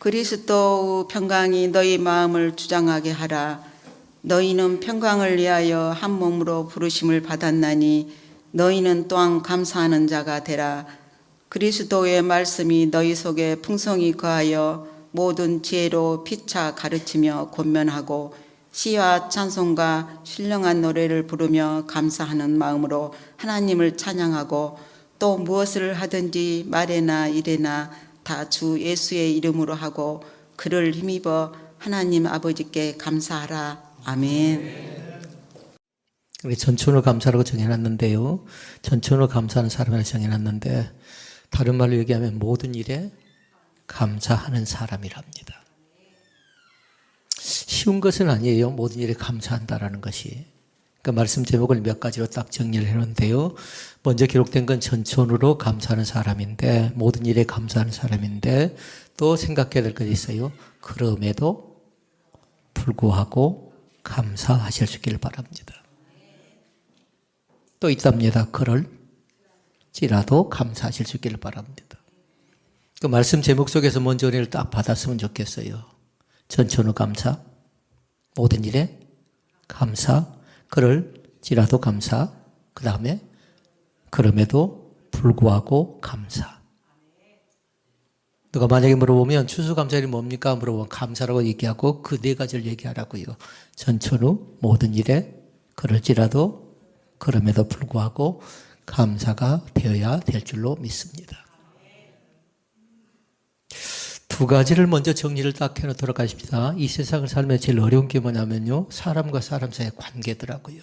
그리스도의 평강이 너희 마음을 주장하게 하라. 너희는 평강을 위하여 한 몸으로 부르심을 받았나니 너희는 또한 감사하는 자가 되라. 그리스도의 말씀이 너희 속에 풍성히 거하여 모든 지혜로 피차 가르치며 권면하고 시와 찬송과 신령한 노래를 부르며 감사하는 마음으로 하나님을 찬양하고 또 무엇을 하든지 말에나 일에나 다 주 예수의 이름으로 하고 그를 힘입어 하나님 아버지께 감사하라. 아멘. 우리 전천후 감사라고 정해놨는데요. 전천후 감사하는 사람을 정해놨는데 다른 말로 얘기하면 모든 일에 감사하는 사람이랍니다. 쉬운 것은 아니에요. 모든 일에 감사한다라는 것이. 그러니까 말씀 제목을 몇 가지로 딱 정리를 해놓은데요. 먼저 기록된 건 전천후로 감사하는 사람인데 모든 일에 감사하는 사람인데 또 생각해야 될 것이 있어요. 그럼에도 불구하고 감사하실 수 있기를 바랍니다. 또 있답니다. 그럴지라도 감사하실 수 있기를 바랍니다. 그 말씀 제목 속에서 먼저 은혜를 딱 받았으면 좋겠어요. 전천후 감사, 모든 일에 감사, 그럴지라도 감사, 그 다음에 그럼에도 불구하고 감사. 누가 만약에 물어보면 추수감사일이 뭡니까? 물어보면 감사라고 얘기하고 그 네 가지를 얘기하라고요. 전천후 모든 일에 그럴지라도 그럼에도 불구하고 감사가 되어야 될 줄로 믿습니다. 두 가지를 먼저 정리를 딱 해놓도록 하십시다. 이 세상을 살면 제일 어려운 게 뭐냐면요. 사람과 사람 사이의 관계더라고요.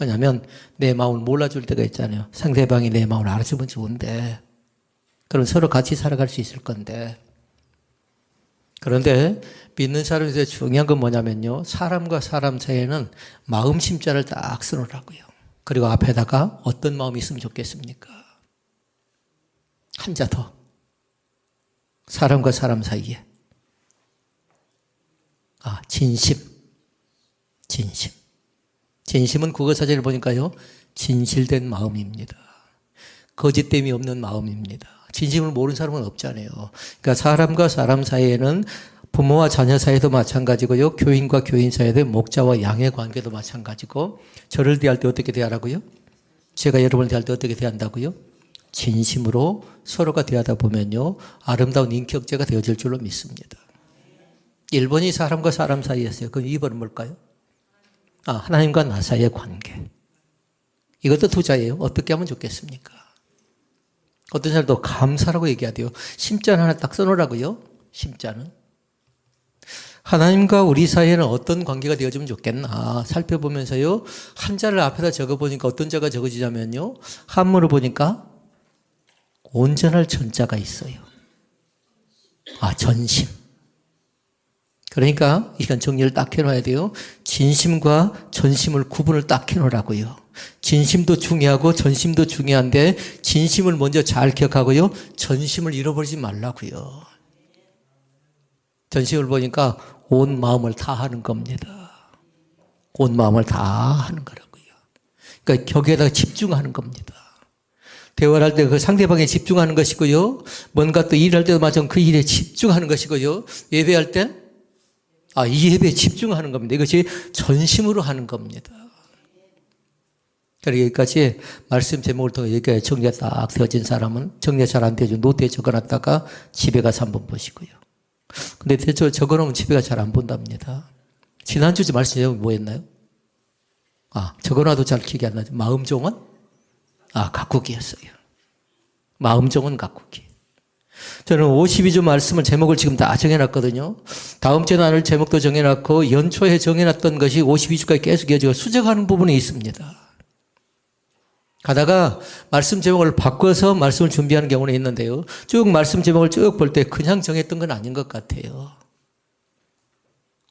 왜냐하면 내 마음을 몰라줄 때가 있잖아요. 상대방이 내 마음을 알아주면 좋은데 그럼 서로 같이 살아갈 수 있을 건데 그런데 믿는 사람에서 중요한 건 뭐냐면요. 사람과 사람 사이에는 마음 심자를 딱 써놓으라고요. 그리고 앞에다가 어떤 마음이 있으면 좋겠습니까? 한자 더. 사람과 사람 사이에. 아, 진심. 진심. 진심은 국어 사전을 보니까요. 진실된 마음입니다. 거짓됨이 없는 마음입니다. 진심을 모르는 사람은 없잖아요. 그러니까 사람과 사람 사이에는 부모와 자녀 사이도 마찬가지고요. 교인과 교인 사이도 목자와 양의 관계도 마찬가지고 저를 대할 때 어떻게 대하라고요? 제가 여러분을 대할 때 어떻게 대한다고요? 진심으로 서로가 대하다 보면요. 아름다운 인격체가 되어질 줄로 믿습니다. 1번이 사람과 사람 사이였어요. 그럼 2번은 뭘까요? 아, 하나님과 나 사이의 관계. 이것도 투자예요. 어떻게 하면 좋겠습니까? 어떤 사람도 감사라고 얘기해야 돼요. 심자는 하나 딱 써놓으라고요. 심자는. 하나님과 우리 사이에는 어떤 관계가 되어지면 좋겠나 살펴보면서요. 한자를 앞에다 적어보니까 어떤 자가 적어지냐면요. 한문을 보니까 온전할 전자가 있어요. 아, 전심. 그러니까 이건 정리를 딱 해놔야 돼요. 진심과 전심을 구분을 딱 해놓으라고요. 진심도 중요하고 전심도 중요한데 진심을 먼저 잘 기억하고요. 전심을 잃어버리지 말라고요. 전심을 보니까 온 마음을 다 하는 겁니다. 온 마음을 다 하는 거라고요. 그러니까 격에다가 집중하는 겁니다. 대화를 할 때 그 상대방에 집중하는 것이고요. 뭔가 또 일할 때도 마찬가지로 그 일에 집중하는 것이고요. 예배할 때, 아, 이 예배에 집중하는 겁니다. 이것이 전심으로 하는 겁니다. 그러니까 여기까지 말씀 제목을 통해 여기까지 정리가 딱 되어진 사람은 정리 잘안 되죠. 노트에 적어놨다가 집에 가서 한번 보시고요. 근데 대체로 적어놓으면 집에 가서 잘안 본답니다. 지난주 말씀 제목이 뭐였나요? 아, 적어놔도 잘 기억이 안 나죠. 마음종은? 아, 가꾸기였어요. 마음종은 가꾸기. 저는 52주 말씀을 제목을 지금 다 정해놨거든요. 다음 주에 나눌 제목도 정해놨고 연초에 정해놨던 것이 52주까지 계속 이어지고 수정하는 부분이 있습니다. 가다가 말씀 제목을 바꿔서 말씀을 준비하는 경우는 있는데요. 쭉 말씀 제목을 쭉 볼 때 그냥 정했던 건 아닌 것 같아요.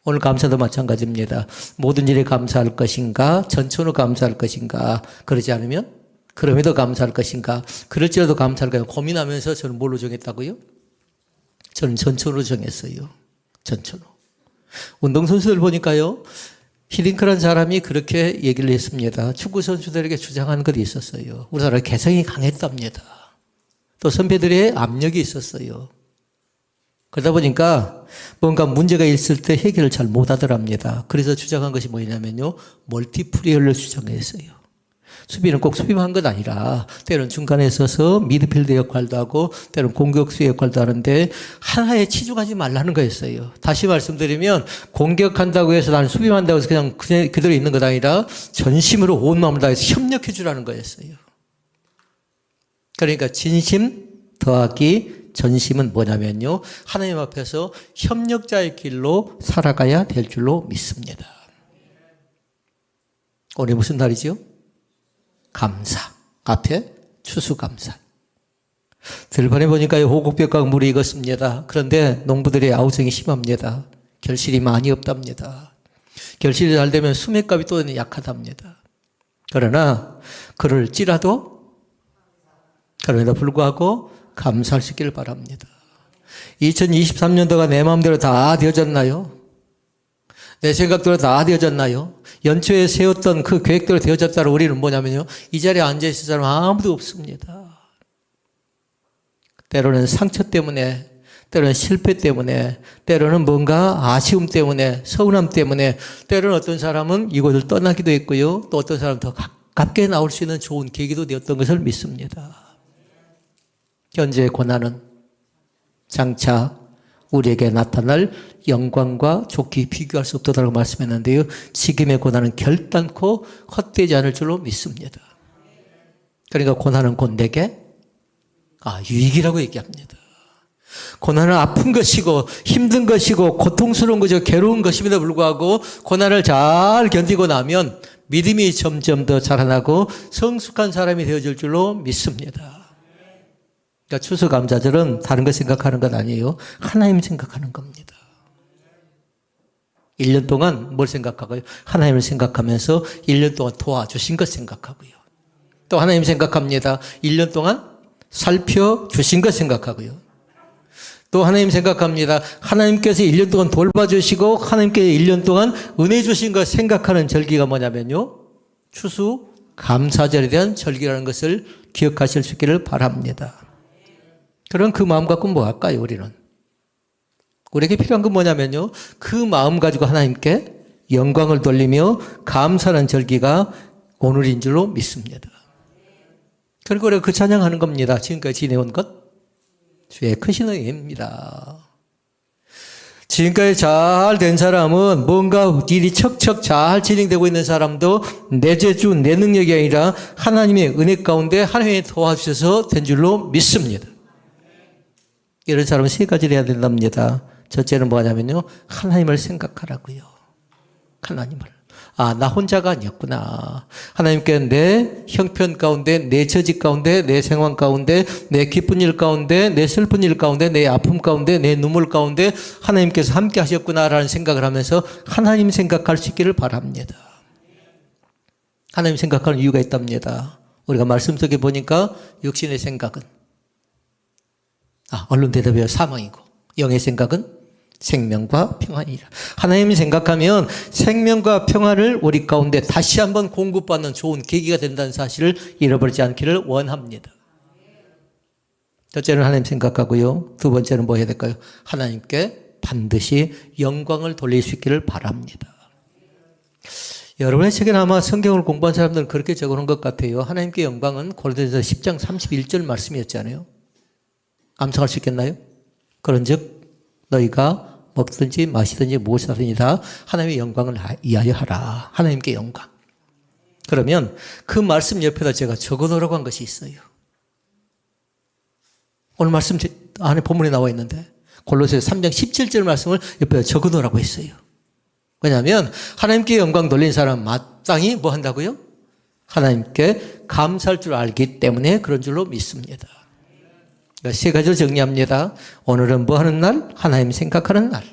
오늘 감사도 마찬가지입니다. 모든 일에 감사할 것인가, 전천후 감사할 것인가, 그러지 않으면 그럼에도 감사할 것인가, 그럴지라도 감사할 것인가 고민하면서 저는 뭘로 정했다고요? 저는 전천후로 정했어요. 전천후. 운동선수들 보니까요, 히딩크란 사람이 그렇게 얘기를 했습니다. 축구 선수들에게 주장한 것이 있었어요. 우리나라 개성이 강했답니다. 또 선배들의 압력이 있었어요. 그러다 보니까 뭔가 문제가 있을 때 해결을 잘 못하더랍니다. 그래서 주장한 것이 뭐냐면요. 멀티플레이어를 주장했어요. 수비는 꼭 수비만 한것 아니라 때로는 중간에 서서 미드필드 역할도 하고 때로는 공격수 역할도 하는데 하나에 치중하지 말라는 거였어요. 다시 말씀드리면 공격한다고 해서 나는 수비만 한다고 해서 그냥 그냥 그대로 있는 것 아니라 전심으로 온 마음을 다해서 협력해 주라는 거였어요. 그러니까 진심 더하기 전심은 뭐냐면요. 하나님 앞에서 협력자의 길로 살아가야 될 줄로 믿습니다. 오늘 무슨 날이죠? 감사. 앞에 추수감사. 들판에 보니까 호국벽과 물이 익었습니다. 그런데 농부들의 아우성이 심합니다. 결실이 많이 없답니다. 결실이 잘 되면 수매값이 또 약하답니다. 그러나 그를 찌라도 그럼에도 불구하고 있기를 바랍니다. 2023년도가 내 마음대로 다 되어졌나요? 내 생각대로 다 되어졌나요? 연초에 세웠던 그 계획대로 되어졌다는 우리는 뭐냐면요. 이 자리에 앉아있을 사람 아무도 없습니다. 때로는 상처 때문에, 때로는 실패 때문에, 때로는 뭔가 아쉬움 때문에, 서운함 때문에, 때로는 어떤 사람은 이곳을 떠나기도 했고요. 또 어떤 사람은 더 가깝게 나올 수 있는 좋은 계기도 되었던 것을 믿습니다. 현재의 고난은 장차 우리에게 나타날 영광과 좋게 비교할 수 없다고 말씀했는데요. 지금의 고난은 결단코 헛되지 않을 줄로 믿습니다. 그러니까 고난은 곧 내게 아, 유익이라고 얘기합니다. 고난은 아픈 것이고 힘든 것이고 고통스러운 것이고 괴로운 것임에도 불구하고 고난을 잘 견디고 나면 믿음이 점점 더 자라나고 성숙한 사람이 되어질 줄로 믿습니다. 그러니까 추수감사절은 다른 것 생각하는 것 아니에요. 하나님 생각하는 겁니다. 1년 동안 뭘 생각하고요? 하나님을 생각하면서 1년 동안 도와주신 것 생각하고요. 또 하나님 생각합니다. 1년 동안 살펴주신 것 생각하고요. 또 하나님 생각합니다. 하나님께서 1년 동안 돌봐주시고 하나님께서 1년 동안 은혜 주신 것 생각하는 절기가 뭐냐면요. 추수 감사절에 대한 절기라는 것을 기억하실 수 있기를 바랍니다. 그런 그 마음 갖고 뭐 할까요, 우리는? 우리에게 필요한 건 뭐냐면요. 그 마음 가지고 하나님께 영광을 돌리며 감사하는 절기가 오늘인 줄로 믿습니다. 그리고 우리가 그 찬양하는 겁니다. 지금까지 지내온 것. 주의 크신 은혜입니다. 지금까지 잘 된 사람은 뭔가 일이 척척 잘 진행되고 있는 사람도 내 재주, 내 능력이 아니라 하나님의 은혜 가운데 하나님이 도와주셔서 된 줄로 믿습니다. 이런 사람은 세 가지를 해야 된답니다. 첫째는 뭐냐면요. 하나님을 생각하라고요. 하나님을. 아, 나 혼자가 아니었구나. 하나님께 내 형편 가운데, 내 처지 가운데, 내 생활 가운데, 내 기쁜 일 가운데, 내 슬픈 일 가운데, 내 아픔 가운데, 내 눈물 가운데 하나님께서 함께 하셨구나라는 생각을 하면서 하나님 생각할 수 있기를 바랍니다. 하나님 생각하는 이유가 있답니다. 우리가 말씀 속에 보니까 육신의 생각은 아, 얼른 대답해요. 사망이고. 영의 생각은 생명과 평안이라. 하나님이 생각하면 생명과 평안을 우리 가운데 다시 한번 공급받는 좋은 계기가 된다는 사실을 잃어버리지 않기를 원합니다. 첫째는 하나님 생각하고요. 두 번째는 뭐 해야 될까요? 하나님께 반드시 영광을 돌릴 수 있기를 바랍니다. 여러분의 책에 아마 성경을 공부한 사람들은 그렇게 적어놓은 것 같아요. 하나님께 영광은 고린도서 10장 31절 말씀이었잖아요. 암송할 수 있겠나요? 그런즉 너희가 먹든지 마시든지 무엇을 하든지 다 하나님의 영광을 이하여 하라. 하나님께 영광. 그러면 그 말씀 옆에다 제가 적어놓으라고 한 것이 있어요. 오늘 말씀 안에 본문에 나와 있는데 골로새 3장 17절 말씀을 옆에다 적어놓으라고 했어요. 왜냐하면 하나님께 영광 돌린 사람 마땅히 뭐 한다고요? 하나님께 감사할 줄 알기 때문에 그런 줄로 믿습니다. 세 가지를 정리합니다. 오늘은 뭐 하는 날? 하나님 생각하는 날.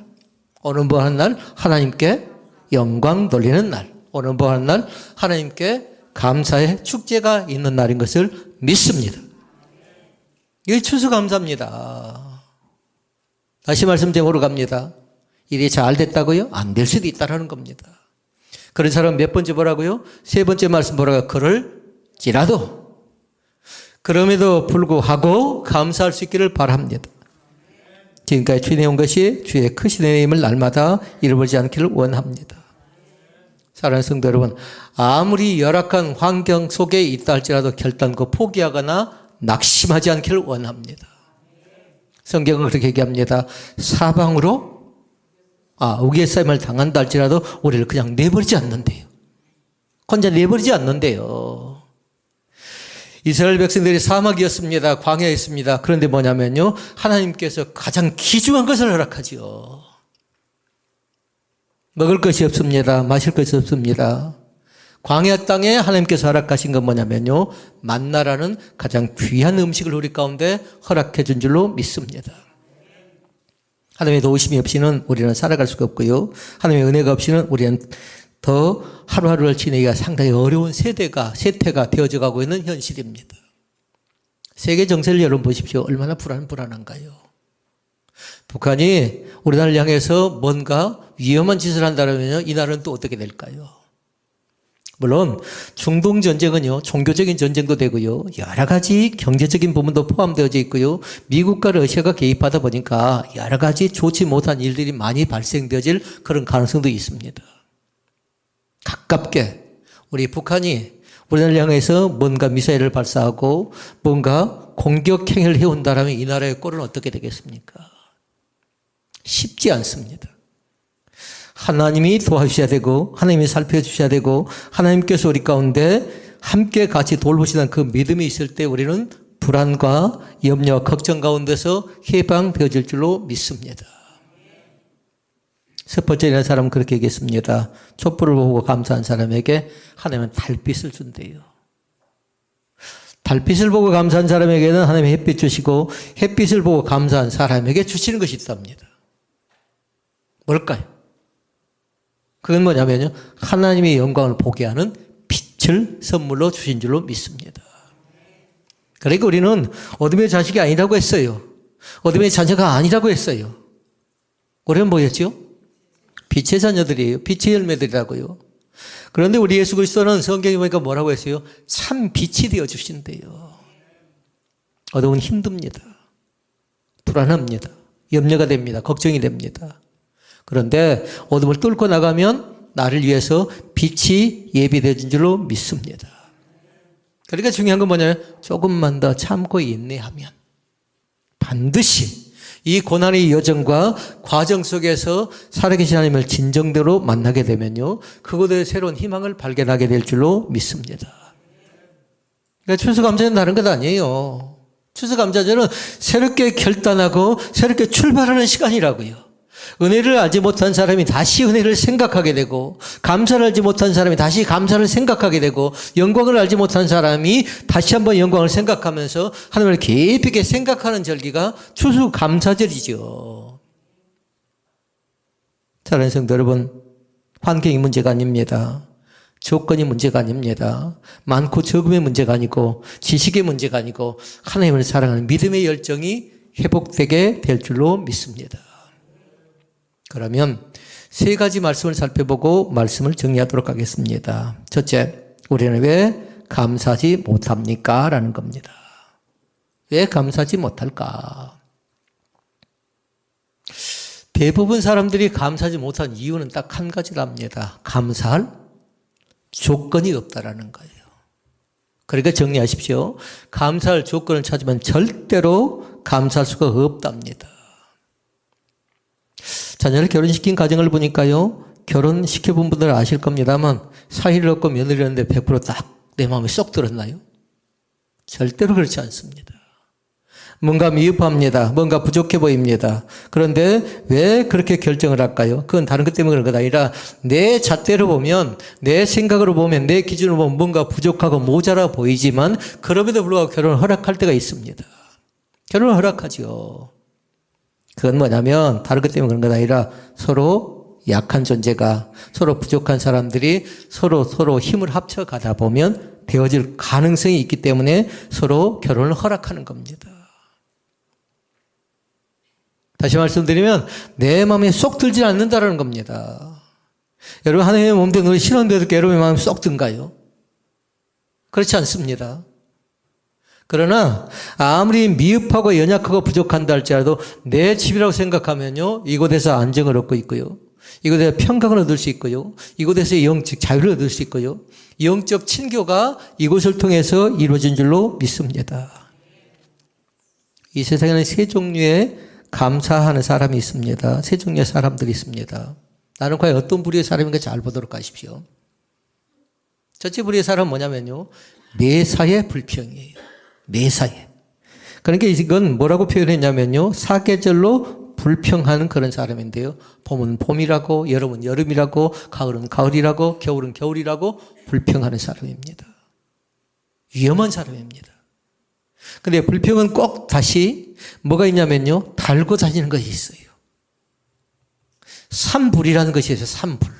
오늘 뭐 하는 날? 하나님께 영광 돌리는 날. 오늘 뭐 하는 날? 하나님께 감사의 축제가 있는 날인 것을 믿습니다. 이게 추수감사입니다. 다시 말씀 제목으로 갑니다. 일이 잘 됐다고요? 안 될 수도 있다라는 겁니다. 그런 사람 몇 번째 보라고요? 세 번째 말씀 보라고 그럴지라도 그럼에도 불구하고 감사할 수 있기를 바랍니다. 지금까지 주인의 온 것이 주의 크신 은혜임을 날마다 잃어버리지 않기를 원합니다. 사랑하는 성도 여러분, 아무리 열악한 환경 속에 있다 할지라도 결단코 포기하거나 낙심하지 않기를 원합니다. 성경은 그렇게 얘기합니다. 사방으로 아, 우기의 을 당한다 할지라도 우리를 그냥 내버리지 않는데요. 혼자 내버리지 않는데요. 이스라엘 백성들이 사막이었습니다. 광야였습니다. 그런데 뭐냐면요. 하나님께서 가장 귀중한 것을 허락하지요. 먹을 것이 없습니다. 마실 것이 없습니다. 광야 땅에 하나님께서 허락하신 건 뭐냐면요. 만나라는 가장 귀한 음식을 우리 가운데 허락해 준 줄로 믿습니다. 하나님의 도우심이 없이는 우리는 살아갈 수가 없고요. 하나님의 은혜가 없이는 우리는 더 하루하루를 지내기가 상당히 어려운 세대가, 세태가 되어져 가고 있는 현실입니다. 세계 정세를 여러분 보십시오. 얼마나 불안, 불안한가요? 북한이 우리나라를 향해서 뭔가 위험한 짓을 한다면요. 이 나라는 또 어떻게 될까요? 물론 중동 전쟁은요 종교적인 전쟁도 되고요 여러 가지 경제적인 부분도 포함되어져 있고요 미국과 러시아가 개입하다 보니까 여러 가지 좋지 못한 일들이 많이 발생되어질 그런 가능성도 있습니다. 가깝게 우리 북한이 우리나라를 향해서 뭔가 미사일을 발사하고 뭔가 공격 행위를 해온다라면 이 나라의 꼴은 어떻게 되겠습니까? 쉽지 않습니다. 하나님이 도와주셔야 되고 하나님이 살펴주셔야 되고 하나님께서 우리 가운데 함께 같이 돌보시는 그 믿음이 있을 때 우리는 불안과 염려, 걱정 가운데서 해방되어질 줄로 믿습니다. 첫 번째 이런 사람은 그렇게 얘기했습니다. 촛불을 보고 감사한 사람에게 하나님은 달빛을 준대요. 달빛을 보고 감사한 사람에게는 하나님이 햇빛 주시고 햇빛을 보고 감사한 사람에게 주시는 것이 있답니다. 뭘까요? 그건 뭐냐면요. 하나님의 영광을 보게 하는 빛을 선물로 주신 줄로 믿습니다. 그러니까 우리는 어둠의 자식이 아니라고 했어요. 어둠의 자녀가 아니라고 했어요. 우리는 뭐였죠? 빛의 자녀들이에요. 빛의 열매들이라고요. 그런데 우리 예수 그리스도는 성경에 보니까 뭐라고 했어요? 참 빛이 되어 주신대요. 어둠은 힘듭니다. 불안합니다. 염려가 됩니다. 걱정이 됩니다. 그런데 어둠을 뚫고 나가면 나를 위해서 빛이 예비되어 준 줄로 믿습니다. 그러니까 중요한 건 뭐냐면 조금만 더 참고 인내하면 반드시 이 고난의 여정과 과정 속에서 살아계신 하나님을 진정대로 만나게 되면요. 그곳에 새로운 희망을 발견하게 될 줄로 믿습니다. 그러니까 추수감사는 다른 것 아니에요. 추수감사절은 새롭게 결단하고 새롭게 출발하는 시간이라고요. 은혜를 알지 못한 사람이 다시 은혜를 생각하게 되고, 감사를 알지 못한 사람이 다시 감사를 생각하게 되고, 영광을 알지 못한 사람이 다시 한번 영광을 생각하면서 하나님을 깊이 있게 생각하는 절기가 추수 감사절이죠. 사랑하는 성도 여러분, 환경이 문제가 아닙니다. 조건이 문제가 아닙니다. 많고 적음의 문제가 아니고, 지식의 문제가 아니고, 하나님을 사랑하는 믿음의 열정이 회복되게 될 줄로 믿습니다. 그러면 세 가지 말씀을 살펴보고 말씀을 정리하도록 하겠습니다. 첫째, 우리는 왜 감사하지 못합니까? 라는 겁니다. 왜 감사하지 못할까? 대부분 사람들이 감사하지 못한 이유는 딱 한 가지랍니다. 감사할 조건이 없다라는 거예요. 그러니까 정리하십시오. 감사할 조건을 찾으면 절대로 감사할 수가 없답니다. 자녀를 결혼시킨 가정을 보니까요, 결혼시켜본 분들 아실 겁니다만, 사위를 얻고 며느리를 얻는데 100%딱 내 마음에 쏙 들었나요? 절대로 그렇지 않습니다. 뭔가 미흡합니다. 뭔가 부족해 보입니다. 그런데 왜 그렇게 결정을 할까요? 그건 다른 것 때문에 그런 것 아니라 내 잣대로 보면, 내 생각으로 보면, 내 기준으로 보면 뭔가 부족하고 모자라 보이지만, 그럼에도 불구하고 결혼을 허락할 때가 있습니다. 결혼을 허락하죠. 그건 뭐냐면 것 때문에 그런 건 아니라 서로 약한 존재가 서로 부족한 사람들이 서로 서로 힘을 합쳐 가다 보면 되어질 가능성이 있기 때문에 서로 결혼을 허락하는 겁니다. 다시 말씀드리면 내 마음에 쏙 들지 않는다라는 겁니다. 여러분 하나님의 몸된 우리 신원대도 여러분의 마음에 쏙 든가요? 그렇지 않습니다. 그러나 아무리 미흡하고 연약하고 부족한다 할지라도 내 집이라고 생각하면요. 이곳에서 안정을 얻고 있고요. 이곳에서 평강을 얻을 수 있고요. 이곳에서 영적 자유를 얻을 수 있고요. 영적 친교가 이곳을 통해서 이루어진 줄로 믿습니다. 이 세상에는 세 종류의 감사하는 사람이 있습니다. 세 종류의 사람들이 있습니다. 나는 과연 어떤 부류의 사람인가 잘 보도록 하십시오. 첫째 부류의 사람은 뭐냐면요. 매사의 불평이에요. 매사에. 그러니까 이건 뭐라고 표현했냐면요. 사계절로 불평하는 그런 사람인데요. 봄은 봄이라고, 여름은 여름이라고, 가을은 가을이라고, 겨울은 겨울이라고 불평하는 사람입니다. 위험한 사람입니다. 근데 불평은 꼭 다시 뭐가 있냐면요. 달고 다니는 것이 있어요. 삼불이라는 것이 있어요. 삼불.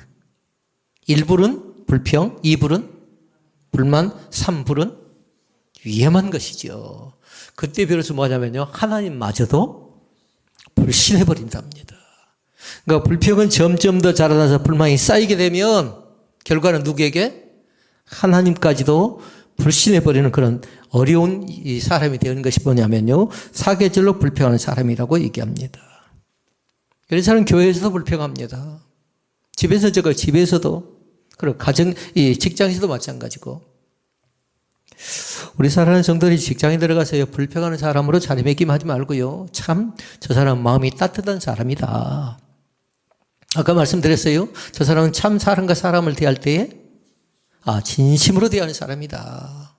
1불은 불평, 2불은 불만, 3불은 위험한 것이죠. 그때 비로소 뭐냐면요. 하나님마저도 불신해버린답니다. 그러니까 불평은 점점 더 자라나서 불만이 쌓이게 되면 결과는 누구에게? 하나님까지도 불신해버리는 그런 어려운 이 사람이 되는 것이 뭐냐면요. 사계절로 불평하는 사람이라고 얘기합니다. 이런 사람은 교회에서도 불평합니다. 집에서 저거 집에서도 그리고 가정 이 직장에서도 마찬가지고 우리 사랑하는 성도들이 직장에 들어가서요 불평하는 사람으로 자리매김하지 말고요 참 저 사람 마음이 따뜻한 사람이다. 아까 말씀드렸어요. 저 사람은 참 사람과 사람을 대할 때에 아 진심으로 대하는 사람이다.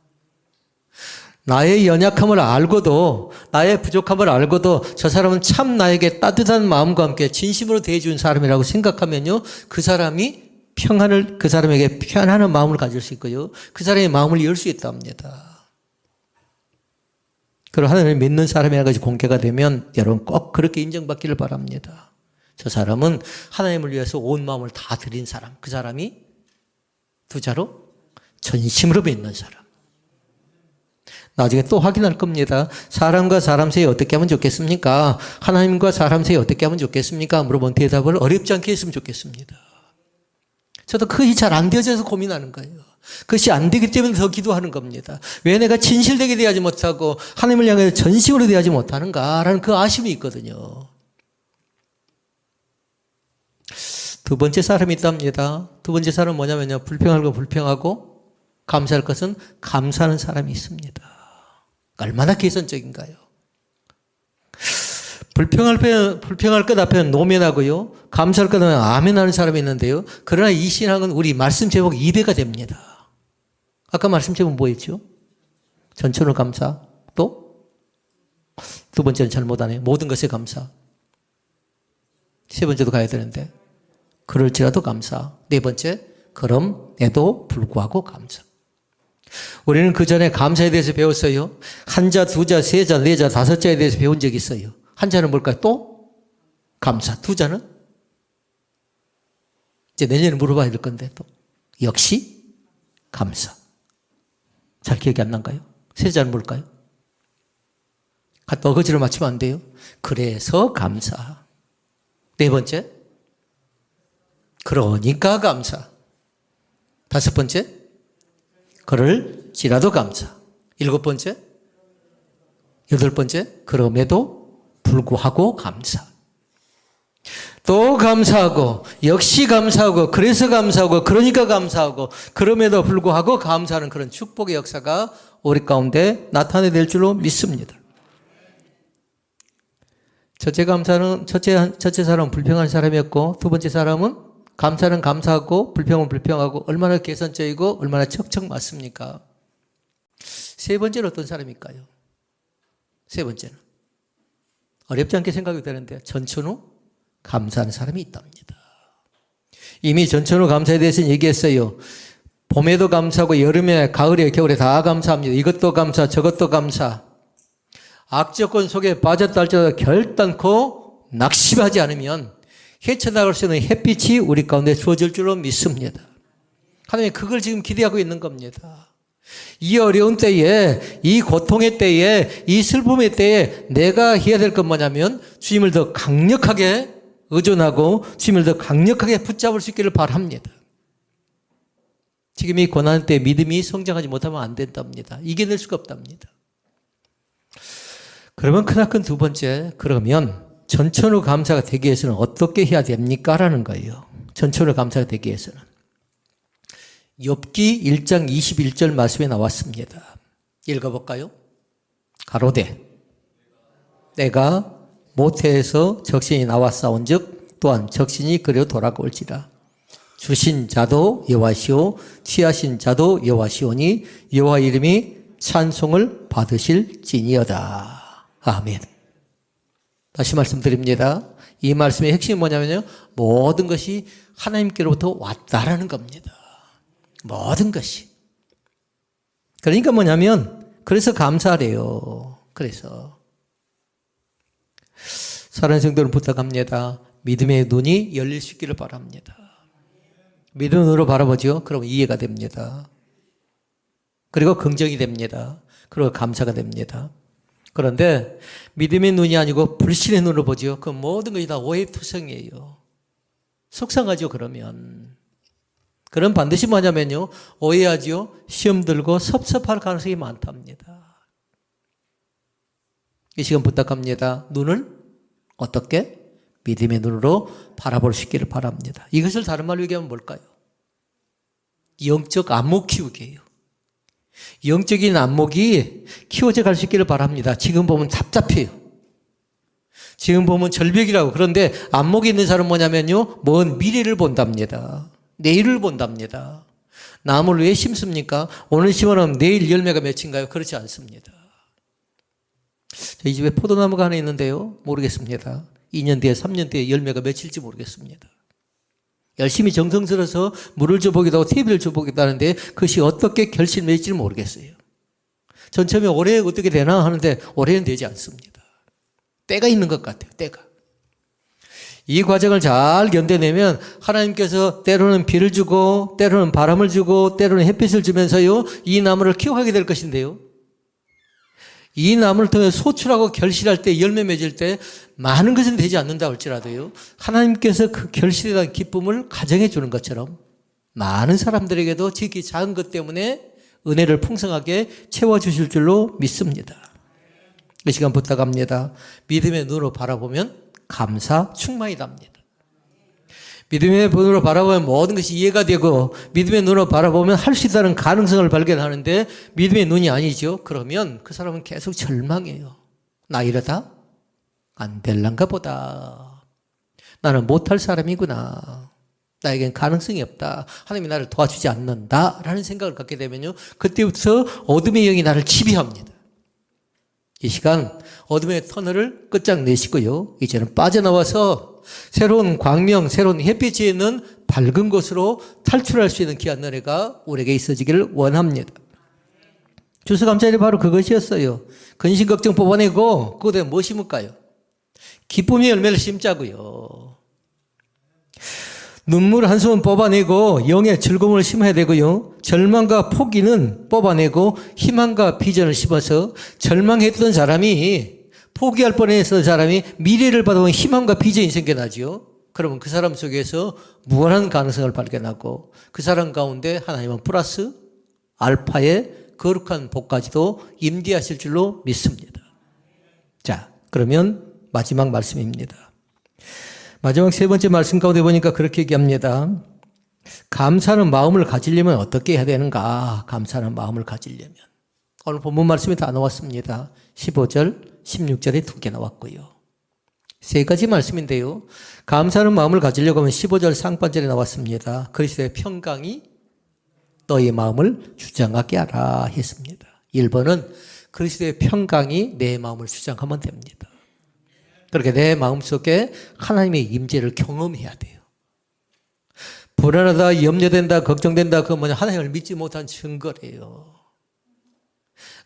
나의 연약함을 알고도 나의 부족함을 알고도 저 사람은 참 나에게 따뜻한 마음과 함께 진심으로 대해준 사람이라고 생각하면요 그 사람이 평안을 그 사람에게 편안한 마음을 가질 수 있고요 그 사람의 마음을 열 수 있답니다. 그리고 하나님을 믿는 사람이라는 것이 공개가 되면 여러분 꼭 그렇게 인정받기를 바랍니다. 저 사람은 하나님을 위해서 온 마음을 다 드린 사람. 그 사람이 두 자로 전심으로 믿는 사람. 나중에 또 확인할 겁니다. 사람과 사람 사이에 어떻게 하면 좋겠습니까? 하나님과 사람 사이에 어떻게 하면 좋겠습니까? 물어본 대답을 어렵지 않게 했으면 좋겠습니다. 저도 그것이 잘안 되어져서 고민하는 거예요. 그것이 안 되기 때문에 더 기도하는 겁니다. 왜 내가 진실되게 대하지 못하고 하나님을 향해 전심으로 대하지 못하는가라는 그 아쉬움이 있거든요. 두 번째 사람이 있답니다. 두 번째 사람은 뭐냐면요. 불평하고 불평하고 감사할 것은 감사하는 사람이 있습니다. 얼마나 개선적인가요? 불평할, 때, 불평할 것 앞에는 노면하고요. 감사할 것 앞에는 아멘하는 사람이 있는데요. 그러나 이 신앙은 우리 말씀 제목 2배가 됩니다. 아까 말씀 제목 뭐였죠? 전천후 감사. 또? 두 번째는 잘 못하네. 모든 것에 감사. 세 번째도 가야 되는데. 그럴지라도 감사. 네 번째, 그럼에도 불구하고 감사. 우리는 그 전에 감사에 대해서 배웠어요. 한 자, 두 자, 세 자, 네 자, 다섯 자에 대해서 배운 적이 있어요. 한 자는 뭘까요? 또? 감사. 두 자는? 이제 내년에 물어봐야 될 건데 또. 역시 감사. 잘 기억이 안 난가요? 세자는 뭘까요? 갖다 어거지로 맞추면 안 돼요. 그래서 감사. 네 번째, 그러니까 감사. 다섯 번째, 그럴지라도 감사. 일곱 번째, 여덟 번째, 그럼에도 불구하고 감사. 또 감사하고, 역시 감사하고, 그래서 감사하고, 그러니까 감사하고, 그럼에도 불구하고 감사하는 그런 축복의 역사가 우리 가운데 나타나야 될 줄로 믿습니다. 첫째 감사는, 첫째, 첫째 사람은 불평한 사람이었고, 두 번째 사람은 감사는 감사하고, 불평은 불평하고, 얼마나 개선적이고, 얼마나 척척 맞습니까? 세 번째는 어떤 사람일까요? 세 번째는. 어렵지 않게 생각이 되는데, 전천후 감사하는 사람이 있답니다. 이미 전천후 감사에 대해서는 얘기했어요. 봄에도 감사하고, 여름에, 가을에, 겨울에 다 감사합니다. 이것도 감사, 저것도 감사. 악조건 속에 빠졌다 할지라도 결단코 낙심하지 않으면 헤쳐나갈 수 있는 햇빛이 우리 가운데 주어질 줄로 믿습니다. 하나님 그걸 지금 기대하고 있는 겁니다. 이 어려운 때에, 이 고통의 때에, 이 슬픔의 때에 내가 해야 될 건 뭐냐면 주님을 더 강력하게 의존하고 주님을 더 강력하게 붙잡을 수 있기를 바랍니다. 지금 이 고난 때 믿음이 성장하지 못하면 안 된답니다. 이겨낼 수가 없답니다. 그러면 크나큰 두 번째, 그러면 전천후 감사가 되기 위해서는 어떻게 해야 됩니까? 라는 거예요. 전천후 감사가 되기 위해서는. 욥기 1장 21절 말씀에 나왔습니다. 읽어볼까요? 가로되 내가 모태에서 적신이 싸운즉 또한 적신이 그려 돌아올지라 주신 자도 여호와시오 취하신 자도 여호와시오니 여호와 이름이 찬송을 받으실지니어다. 아멘. 다시 말씀드립니다. 이 말씀의 핵심이 뭐냐면요. 모든 것이 하나님께로부터 왔다라는 겁니다. 모든 것이. 그러니까 뭐냐면 그래서 감사래요. 그래서 사랑하는 성도를 부탁합니다. 믿음의 눈이 열릴 수 있기를 바랍니다. 믿음의 눈으로 바라보죠. 그럼 이해가 됩니다. 그리고 긍정이 됩니다. 그리고 감사가 됩니다. 그런데 믿음의 눈이 아니고 불신의 눈으로 보죠. 그 모든 것이 다 오해투성이에요. 속상하죠, 그러면. 그럼 반드시 뭐냐면요. 오해하죠. 시험 들고 섭섭할 가능성이 많답니다. 이 시간 부탁합니다. 눈을 어떻게? 믿음의 눈으로 바라볼 수 있기를 바랍니다. 이것을 다른 말로 얘기하면 뭘까요? 영적 안목 키우기예요. 영적인 안목이 키워져 갈 수 있기를 바랍니다. 지금 보면 답답해요. 지금 보면 절벽이라고. 그런데 안목이 있는 사람은 뭐냐면요. 먼 미래를 본답니다. 내일을 본답니다. 나무를 왜 심습니까? 오늘 심어놓으면 내일 열매가 맺힌가요? 그렇지 않습니다. 저희 집에 포도나무가 하나 있는데요. 모르겠습니다. 2년 뒤에, 3년 뒤에 열매가 맺힐지 모르겠습니다. 열심히 정성 들어서 물을 줘보기도 하고 TV를 줘보기도 하는데 그것이 어떻게 결실 맺을지 모르겠어요. 전 처음에 올해 어떻게 되나 하는데 올해는 되지 않습니다. 때가 있는 것 같아요. 때가. 이 과정을 잘 견뎌내면 하나님께서 때로는 비를 주고 때로는 바람을 주고 때로는 햇빛을 주면서요 이 나무를 키워가게 될 것인데요. 이 나무를 통해 소출하고 결실할 때 열매 맺을 때 많은 것은 되지 않는다 할지라도요. 하나님께서 그 결실에 대한 기쁨을 가정해 주는 것처럼 많은 사람들에게도 지극히 작은 것 때문에 은혜를 풍성하게 채워 주실 줄로 믿습니다. 이 시간 부탁합니다. 믿음의 눈으로 바라보면 감사 충만이 답니다. 믿음의 눈으로 바라보면 모든 것이 이해가 되고 믿음의 눈으로 바라보면 할 수 있다는 가능성을 발견하는데 믿음의 눈이 아니죠. 그러면 그 사람은 계속 절망해요. 나 이러다 안 될란가 보다. 나는 못할 사람이구나. 나에겐 가능성이 없다. 하나님이 나를 도와주지 않는다. 라는 생각을 갖게 되면요. 그때부터 어둠의 영이 나를 지배합니다. 이 시간 어둠의 터널을 끝장내시고요. 이제는 빠져나와서 새로운 광명, 새로운 햇빛이 있는 밝은 곳으로 탈출할 수 있는 귀한 은혜가 우리에게 있어지기를 원합니다. 주수감사일이 바로 그것이었어요. 근심 걱정 뽑아내고 그거에 뭐 심을까요? 기쁨의 열매를 심자고요. 눈물 한손 뽑아내고 영의 즐거움을 심어야 되고요. 절망과 포기는 뽑아내고 희망과 비전을 심어서 절망했던 사람이 포기할 뻔했던 사람이 미래를 바라보면 희망과 비전이 생겨나죠. 그러면 그 사람 속에서 무한한 가능성을 발견하고 그 사람 가운데 하나님은 플러스 알파의 거룩한 복까지도 임대하실 줄로 믿습니다. 자, 그러면 마지막 말씀입니다. 마지막 세 번째 말씀 가운데 보니까 그렇게 얘기합니다. 감사하는 마음을 가지려면 어떻게 해야 되는가? 감사하는 마음을 가지려면. 오늘 본문 말씀이 다 나왔습니다. 15절, 16절에 두 개 나왔고요. 세 가지 말씀인데요. 감사하는 마음을 가지려고 하면 15절 상반절에 나왔습니다. 그리스도의 평강이 너의 마음을 주장하게 하라 했습니다. 1번은 그리스도의 평강이 내 마음을 주장하면 됩니다. 그렇게 내 마음속에 하나님의 임재를 경험해야 돼요. 불안하다, 염려된다, 걱정된다, 그 뭐냐, 하나님을 믿지 못한 증거래요.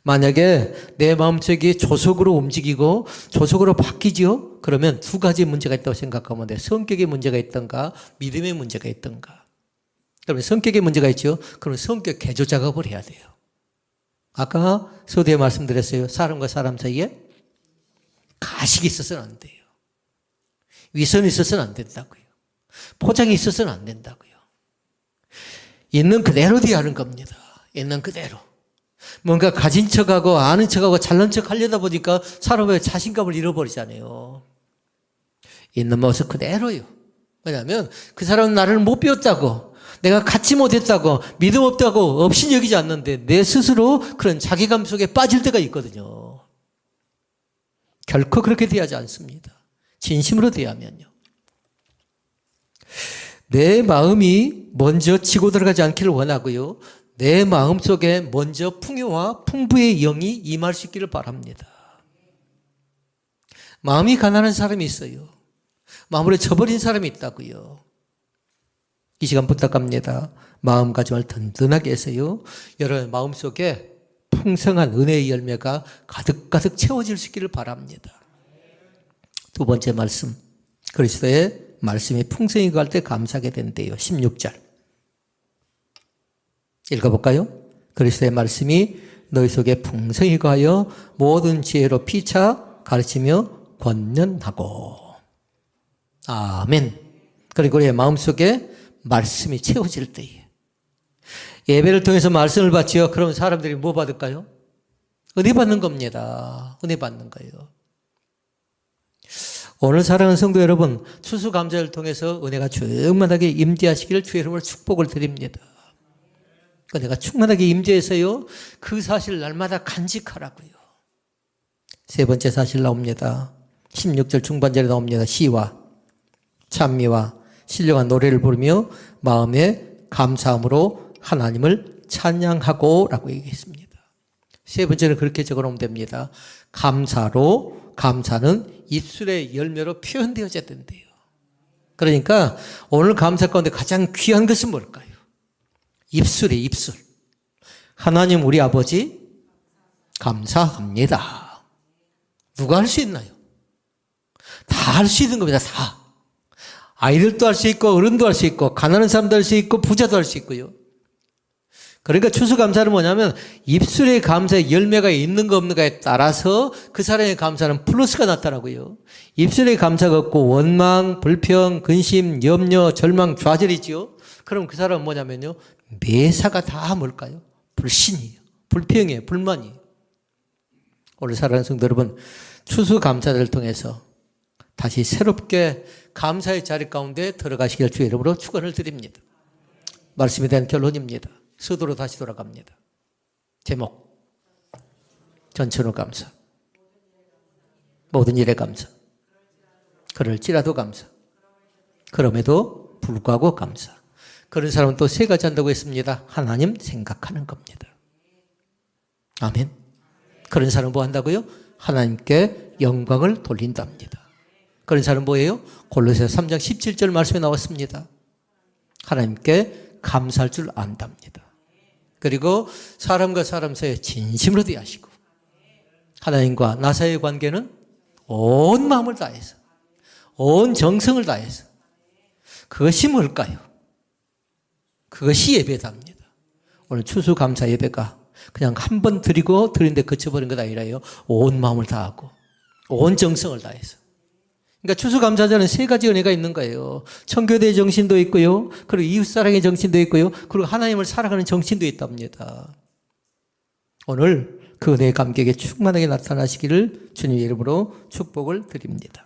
만약에 내 마음속이 조속으로 움직이고 조속으로 바뀌죠? 그러면 두 가지 문제가 있다고 생각하면 돼. 성격의 문제가 있던가, 믿음의 문제가 있던가. 그러면 성격의 문제가 있죠? 그러면 성격 개조 작업을 해야 돼요. 아까 서두에 말씀드렸어요. 사람과 사람 사이에 가식이 있어서는 안 돼요. 위선이 있어서는 안 된다고요. 포장이 있어서는 안 된다고요. 있는 그대로 대하는 겁니다. 있는 그대로. 뭔가 가진 척하고 아는 척하고 잘난 척 하려다 보니까 사람의 자신감을 잃어버리잖아요. 있는 모습 그대로요. 왜냐하면 그 사람은 나를 못 배웠다고 내가 갖지 못했다고 믿음 없다고 없인 여기지 않는데 내 스스로 그런 자기감 속에 빠질 때가 있거든요. 결코 그렇게 대하지 않습니다. 진심으로 대하면요. 내 마음이 먼저 치고 들어가지 않기를 원하고요. 내 마음 속에 먼저 풍요와 풍부의 영이 임할 수 있기를 바랍니다. 마음이 가난한 사람이 있어요. 마음으로 저버린 사람이 있다고요. 이 시간 부탁합니다. 마음가짐을 든든하게 해서요. 여러분 마음 속에 풍성한 은혜의 열매가 가득가득 채워질 수 있기를 바랍니다. 두 번째 말씀. 그리스도의 말씀이 풍성히 갈 때 감사하게 된대요. 16절. 읽어볼까요? 그리스도의 말씀이 너희 속에 풍성히 가여 모든 지혜로 피차 가르치며 권면하고. 아멘. 그리고 우리의 마음속에 말씀이 채워질 때에 예배를 통해서 말씀을 받지요. 그럼 사람들이 뭐 받을까요? 은혜 받는 겁니다. 은혜 받는 거예요. 오늘 사랑하는 성도 여러분, 추수감사를 통해서 은혜가 충만하게 임재하시기를 주의 이름으로 축복을 드립니다. 은혜가 충만하게 임재해서요, 그 사실 날마다 간직하라고요. 세 번째 사실 나옵니다. 16절 중반절에 나옵니다. 시와 찬미와 신령한 노래를 부르며 마음에 감사함으로 하나님을 찬양하고 라고 얘기했습니다. 세 번째는 그렇게 적어놓으면 됩니다. 감사로, 감사는 입술의 열매로 표현되어져야 된대요. 그러니까 오늘 감사 가운데 가장 귀한 것은 뭘까요? 입술이 입술. 하나님 우리 아버지 감사합니다. 누가 할 수 있나요? 다 할 수 있는 겁니다. 다. 아이들도 할 수 있고 어른도 할 수 있고 가난한 사람도 할 수 있고 부자도 할 수 있고요. 그러니까 추수감사는 뭐냐면 입술의 감사의 열매가 있는 거 없는가에 따라서 그 사람의 감사는 플러스가 나타나고요. 입술의 감사가 없고 원망, 불평, 근심, 염려, 절망, 좌절이지요. 그럼 그 사람은 뭐냐면요. 매사가 다 뭘까요? 불신이에요. 불평이에요. 불만이에요. 오늘 사랑하는 성도 여러분, 추수감사를 통해서 다시 새롭게 감사의 자리 가운데 들어가시길 주의 이름으로 축원을 드립니다. 말씀에 대한 결론입니다. 서두로 다시 돌아갑니다. 제목 전천후 감사 모든 일에 감사 그럴지라도 감사 그럼에도 불구하고 감사 그런 사람은 또 세 가지 한다고 했습니다. 하나님 생각하는 겁니다. 아멘 그런 사람은 뭐 한다고요? 하나님께 영광을 돌린답니다. 그런 사람은 뭐예요? 골로새 3장 17절 말씀에 나왔습니다. 하나님께 감사할 줄 안답니다. 그리고 사람과 사람 사이에 진심으로 대하시고 하나님과 나 사이의 관계는 온 마음을 다해서 온 정성을 다해서 그것이 뭘까요? 그것이 예배답니다. 오늘 추수감사 예배가 그냥 한 번 드리고 드린데 그쳐버린 것 아니라요. 온 마음을 다하고 온 정성을 다해서 그러니까 추수감사절은 세 가지 은혜가 있는 거예요. 청교대의 정신도 있고요. 그리고 이웃사랑의 정신도 있고요. 그리고 하나님을 사랑하는 정신도 있답니다. 오늘 그 은혜의 감격에 충만하게 나타나시기를 주님 이름으로 축복을 드립니다.